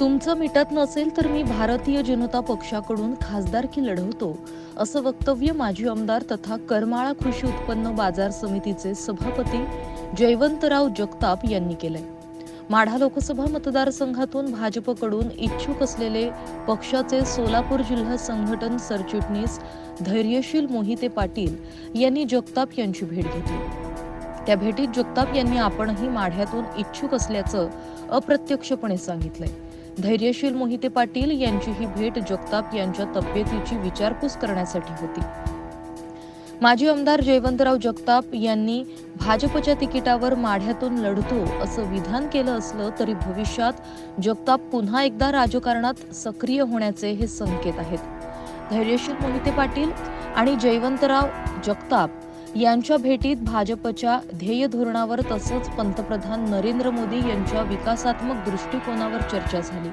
तुमचं मिटत नसेल तर मी भारतीय जनता पक्षाकडून खासदारकी लढवतो असं वक्तव्य माजी आमदार तथा करमाळा कृषी उत्पन्न बाजार समितीचे सभापती जयवंतराव जगताप यांनी केलंय. माढा लोकसभा मतदारसंघातून भाजपकडून इच्छुक असलेले पक्षाचे सोलापूर जिल्हा संघटन सरचिटणीस धैर्यशील मोहिते पाटील यांनी जगताप यांची भेट घेतली. त्या भेटीत जगताप यांनी आपणही माढ्यातून इच्छुक असल्याचं अप्रत्यक्षपणे सांगितलंय. धैर्यशील मोहिते पाटील यांची ही भेट जगताप यांच्या तब्येतीची विचारपूस करण्यासाठी होती. माजी आमदार जयवंतराव जगताप यांनी भाजपच्या तिकिटावर माढ्यातून लढतो असं विधान केलं असलं तरी भविष्यात जगताप पुन्हा एकदा राजकारणात सक्रिय होण्याचे हे संकेत आहेत. धैर्यशील मोहिते पाटील आणि जयवंतराव जगताप यांच्या भेटीत भाजपच्या ध्येय धोरणावर तसंच पंतप्रधान नरेंद्र मोदी यांच्या विकासात्मक दृष्टिकोनावर चर्चा झाली.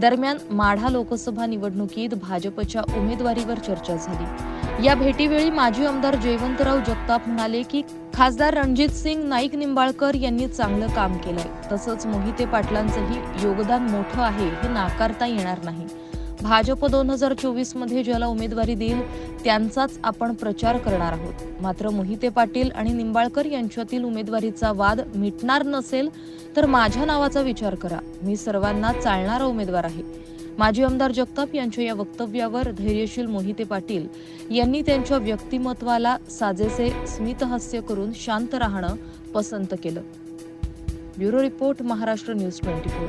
दरम्यान माढा लोकसभा निवडणुकीत भाजपच्या उमेदवारीवर चर्चा झाली. या भेटीवेळी माजी आमदार जयवंतराव जगताप म्हणाले की खासदार रणजित सिंग नाईक निंबाळकर यांनी चांगलं काम केलंय. तसंच मोहिते पाटलांचंही योगदान मोठं आहे हे नाकारता येणार नाही. भाजप दोन हजार चोवीसमध्ये ज्याला उमेदवारी देईल त्यांचाच आपण प्रचार करणार आहोत. मात्र मोहिते पाटील आणि निंबाळकर यांच्यातील उमेदवारीचा वाद मिटणार नसेल तर माझ्या नावाचा विचार करा. मी सर्वांना चालणारा उमेदवार आहे. माजी आमदार जगताप यांच्या या वक्तव्यावर धैर्यशील मोहिते पाटील यांनी त्यांच्या व्यक्तिमत्वाला साजेसे स्मितहास्य करून शांत राहणं पसंत केलं. Bureau report Maharashtra news twenty four.